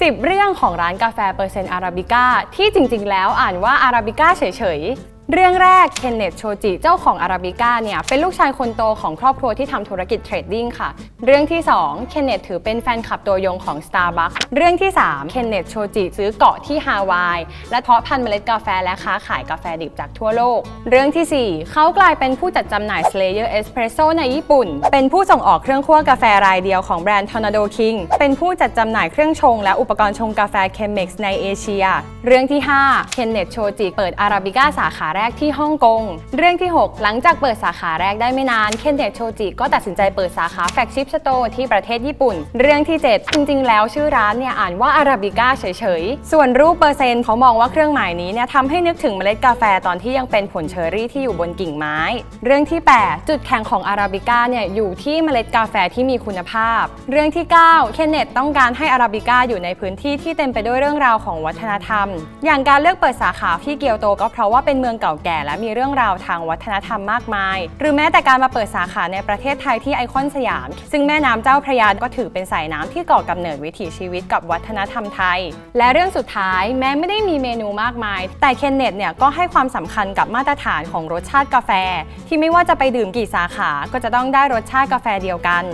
10 เรื่องของร้านกาแฟเปอร์เซ็นต์อาราบิก้าที่จริงๆ แล้วอ่านว่าอาราบิก้าเฉยๆ เรื่องแรกเคนเนตโชจิเจ้าของอาราบิก้าเนี่ยเป็นลูกชายคนโตของครอบครัวที่ทำธุรกิจเทรดดิ้งค่ะ เรื่องที่ 2 เคนเนตถือเป็นแฟนคลับตัวยงของ Starbucks เรื่องที่ 3 เคนเนตโชจิซื้อเกาะที่ฮาวาย และเพาะพันธุ์เมล็ดกาแฟและค้าขายกาแฟดิบจากทั่วโลก เรื่องทีสี่4 เขากลายเป็นผู้จัดจำหน่าย Slayer Espresso ในญี่ปุ่น เป็นผู้ส่งออกเครื่องคั่วกาแฟรายเดียวของแบรนด์ Tornado King เป็นผู้จัดจำหน่ายเครื่องชงและอุปกรณ์ชงกาแฟ Chemex ในเอเชีย เรื่องที่5เคนเนตโชจิเปิดอาราบิก้าสาขาแรกที่ฮ่องกง เรื่องที่ 6 หลังจากเปิดสาขาแรกได้ไม่นาน เคนเนตโชจิก็ตัดสินใจเปิดสาขาแฟกชิปสโตที่ประเทศญี่ปุ่น เรื่องที่ 7 จริงๆ แล้วชื่อร้านเนี่ยอ่านว่าอาราบิก้าเฉยๆ ส่วนรูปเปอร์เซ็นต์เขามองว่าเครื่องหมายนี้เนี่ยทำให้นึกถึงเมล็ดกาแฟตอนที่ยังเป็นผลเชอร์รี่ที่อยู่บนกิ่งไม้ เรื่องที่ 8 จุดแข็งของอาราบิก้าเนี่ยอยู่ที่เมล็ดกาแฟที่มีคุณภาพ เรื่องที่ 9 เคนเนตต้องการให้อาราบิก้าอยู่ในพื้นที่ที่เต็มไปด้วยเรื่องราวของวัฒนธรรม อย่างการเลือกเปิดสาขาที่เกียวโตก็เพราะว่าเป็นเมืองเก่าแก่และมีเรื่องราวทางวัฒนธรรมมากมาย หรือแม้แต่การมาเปิดสาขาในประเทศไทยที่ไอคอนสยาม ซึ่งแม่น้ำเจ้าพระยาก็ถือเป็นสายน้ำที่ก่อกำเนิดวิถีชีวิตกับวัฒนธรรมไทย และเรื่องสุดท้ายแม้ไม่ได้มีเมนูมากมาย แต่เคนเนตเนี่ยก็ให้ความสำคัญกับมาตรฐานของรสชาติกาแฟ ที่ไม่ว่าจะไปดื่มกี่สาขาก็จะต้องได้รสชาติกาแฟเดียวกัน